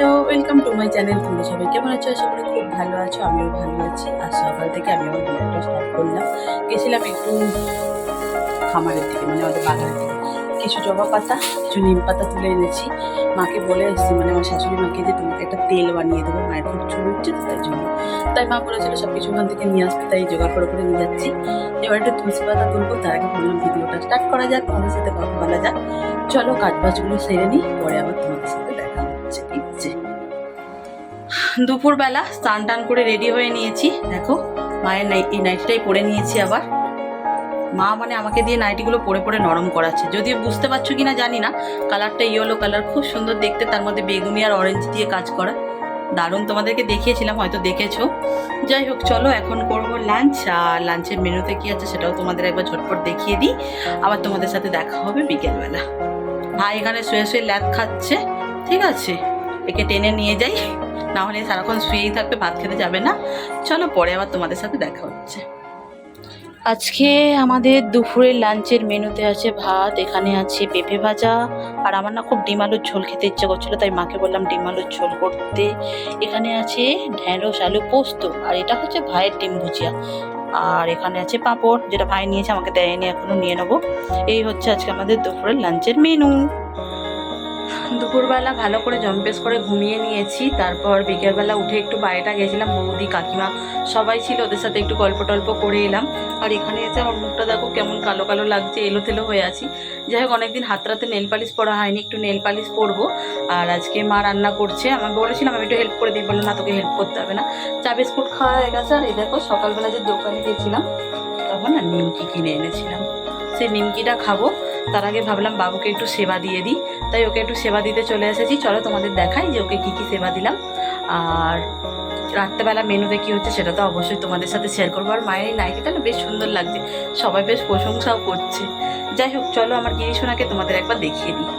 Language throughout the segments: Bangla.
Hello welcome to my channel তোমরা সবাই কেমন আছো? আশা করি খুব ভালো আছো, আমিও ভালো আছি। আর সকাল থেকে আমি আমার ব্লগটা স্টার্ট করলাম। গেছিলাম একটু খামারের দিকে মানে আমাদের বাগানের দিকে। কিছু জবা পাতা, কিছু নিম পাতা তুলে এনেছি। মাকে বলে এসেছি মানে আমার শাশুড়ি মাকে যে তোমাকে একটা তেল বানিয়ে দেবো, মায়ের খুব চুল উঠছে তাই জন্য। তাই মা বলেছিল সব কিছু ওখান থেকে নিয়ে আসতে তাই জোগাড় করে করে নিয়ে যাচ্ছি। এবার একটু তুলসী পাতা তুলবো, তার আগে বললাম ভিডিওটা স্টার্ট করা যাক, তোমাদের সাথে কথা বলা যাক। চলো কাজ বাজগুলো সেরে নিই, পরে আবার তোমাদের সাথে দেখা হচ্ছে দুপুরবেলা স্নান টান করে রেডি হয়ে নিয়েছি। দেখো, মায়ের নাইট এই নাইটিটাই পরে নিয়েছি আবার। মা মানে আমাকে দিয়ে নাইটিগুলো পরে পরে নরম করাচ্ছে। যদিও বুঝতে পারছ কিনা জানি না কালারটা ইয়েলো কালার খুব সুন্দর দেখতে, তার মধ্যে বেগুনি আর অরেঞ্জ দিয়ে কাজ করা। দারুণ তোমাদেরকে দেখিয়েছিলাম, হয়তো দেখেছ। যাই হোক, চলো এখন করব লাঞ্চ আর লাঞ্চের মেনুতে কি আছে সেটাও তোমাদের একবার ঝটপট দেখিয়ে দিই। আবার তোমাদের সাথে দেখা হবে বিকেলবেলা। ভাই এখানে শুয়ে শুয়ে ল্যাদ খাচ্ছে, ঠিক আছে? একে টেনে নিয়ে যাই না হলে সারাক্ষণ শুয়েই থাকবে, ভাত খেতে যাবে না। চলো পরে আবার তোমাদের সাথে দেখা হচ্ছে। আজকে আমাদের দুপুরের লাঞ্চের মেনুতে আছে ভাত, এখানে আছে পেঁপে ভাজা, আর আমার না খুব ডিম আলুর ঝোল খেতে ইচ্ছে করছিল, তাই মাকে বললাম ডিম আলুর ঝোল করতে। এখানে আছে ঢ্যাঁড়স, আলু পোস্ত, আর এটা হচ্ছে ভাইয়ের ডিম ভুজিয়া। আর এখানে আছে পাঁপড়, যেটা ভাই নিয়েছে, আমাকে দেয়নি এখনও নিয়ে নেব। এই হচ্ছে আজকে আমাদের দুপুরের লাঞ্চের মেনু। দুপুরবেলা ভালো করে জম্পেস করে ঘুমিয়ে নিয়েছি, তারপর বিকেলবেলা উঠে একটু বাইরেটা গেছিলাম, বৌদি, কাকিমা সবাই ছিল, ওদের সাথে একটু গল্প টল্প করে এলাম। আর এখানে এসে আমার মুখটা দেখো কেমন কালো কালো লাগছে এলো তেলো হয়ে আছি। যাই হোক, অনেকদিন হাত রাতে নেল পালিশ পরা হয়নি, একটু নেল পালিশ পরবো। আর আজকে মা রান্না করছে আমি বলেছিলাম আমি একটু হেল্প করে দিই বললাম না, তোকে হেল্প করতে হবে না। চা, বিস্কুট খাওয়া হয়ে গেছে, আর এই দেখো সকালবেলা যে দোকানে গেছিলাম, তখন না নিমকি কিনে এনেছিলাম। সেই নিমকিটা খাব, তার আগে ভাবলাম বাবুকে একটু সেবা দিয়ে দিই। তাই ওকে একটু সেবা দিতে চলে এসেছি। চলো তোমাদের দেখাই যে ওকে কী কী সেবা দিলাম। আর রাত্রেবেলা মেনুতে কী হচ্ছে সেটা তো অবশ্যই তোমাদের সাথে শেয়ার করব। আর মায়ের এই না বেশ সুন্দর লাগছে। সবাই বেশ প্রশংসাও করছে। যাই হোক, চলো আমার গিরিশোনাকে তোমাদের একবার দেখিয়ে দিই।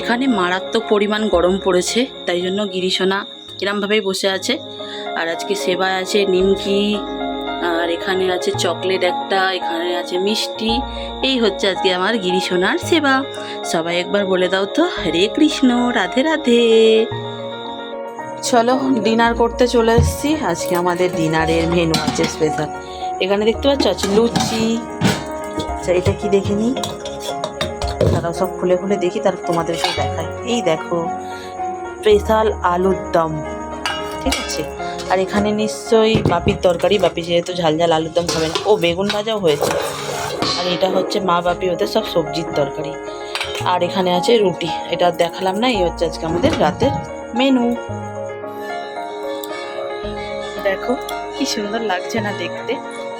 এখানে মারাত্মক পরিমাণ গরম পড়েছে, তাই জন্য গিরিশোনা এরমভাবেই বসে আছে। আর আজকে সেবায় আছে নিমকি আর এখানে আছে চকলেট একটা, এখানে আছে মিষ্টি। এই হচ্ছে আজকে আমার গিরিশোনার সেবা। সবাই একবার বলে দাও তো, হরে কৃষ্ণ, রাধে রাধে। চলো, ডিনার করতে চলে এসেছি। আজকে আমাদের ডিনারের মেনু আছে স্পেশাল এখানে দেখতে পাচ্ছ, আছে লুচি। আচ্ছা এটা কি দেখে নিই তারাও সব খুলে খুলে দেখি তার তোমাদেরকে দেখাই। এই দেখো স্পেশাল আলুর দম। ঠিক আছে? আর এখানে নিশ্চয়ই বাপির তরকারি, বাপি যেহেতু ঝাল ঝাল আলুর দম খাবে না, ও বেগুন ভাজাও হয়েছে। আর এটা হচ্ছে মা, বাপি, ওদের সব সবজির তরকারি। আর এখানে আছে রুটি, এটা দেখালাম না, এই হচ্ছে আজকে আমাদের রাতের মেনু দেখো, কি সুন্দর লাগছে না দেখতে।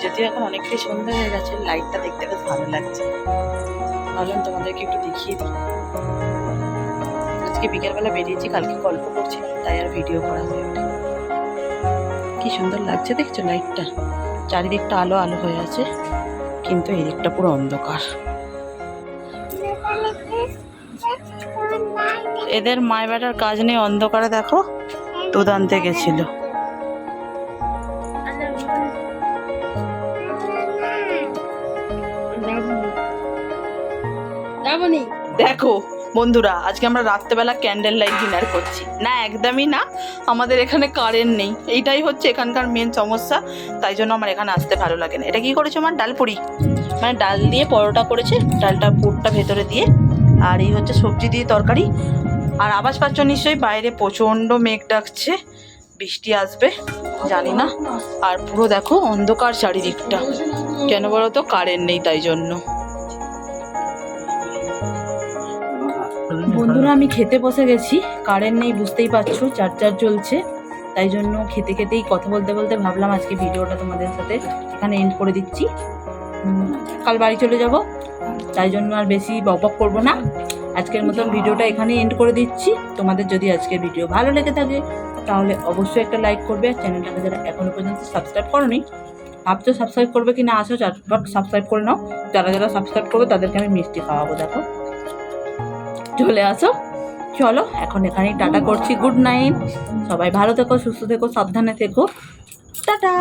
যদিও এখন অনেকটাই সুন্দর হয়ে গেছে লাইটটা দেখতে বেশ ভালো লাগছে। ভাবলাম তোমাদেরকে একটু দেখিয়ে দিই। আজকে বিকেলবেলা বেরিয়েছি কালকে গল্প করছি তাই আর ভিডিও করা হয়ে ওঠে কি সুন্দর লাগছে দেখছ লাইটটা চারিদিকটা আলো আলো হয়ে আছে কিন্তু এই দিকটা পুরো অন্ধকার। এদের মায় বেটার কাজ নেই অন্ধকারে দেখো দুধ আনতে গেছিল দেখো। বন্ধুরা, আজকে আমরা রাত্রেবেলা ক্যান্ডেল লাইট ডিনার করছি। না, একদমই না। আমাদের এখানে কারেন্ট নেই। এইটাই হচ্ছে এখানকার মেন সমস্যা। তাই জন্য আমার এখানে আসতে ভালো লাগে না। এটা কি করেছে আমার ডাল পুরি। মানে ডাল দিয়ে পরোটা করেছে। ডালটা পুরটা ভেতরে দিয়ে। আর এই হচ্ছে সবজি দিয়ে তরকারি। আর আওয়াজ পাচ্ছ নিশ্চয়ই বাইরে প্রচণ্ড মেঘ ডাকছে। বৃষ্টি আসবে, জানি না। আর পুরো দেখো অন্ধকার চারিদিকটা। কেন বলো তো? কারেন্ট নেই তাই জন্য। বন্ধুরা, আমি খেতে বসে গেছি। কারেন্ট নেই, বুঝতেই পারছ, চার্জার চলছে। তাই জন্য খেতে খেতেই কথা বলতে বলতে ভাবলাম আজকে ভিডিওটা তোমাদের সাথে এখানে এন্ড করে দিচ্ছি। কাল বাড়ি চলে যাব। তাই জন্য আর বেশি বকবক করব না। আজকের মতন ভিডিওটা এখানে এন্ড করে দিচ্ছি। তোমাদের যদি আজকের ভিডিও ভালো লেগে থাকে, তাহলে অবশ্যই একটা লাইক করবে। আর চ্যানেলটাকে যারা এখনও পর্যন্ত সাবস্ক্রাইব করোনি, ভাবছ সাবস্ক্রাইব করবে কি না আসো চটপট সাবস্ক্রাইব করে নাও। যারা যারা সাবস্ক্রাইব করবে, তাদেরকে আমি মিষ্টি খাওয়াবো, দেখো। চলে আসো। চলো, এখন এখানেই টাটা করছি। Good night. সবাই ভালো থেকো, সুস্থ থেকো, সাবধানে থেকো। টাটা!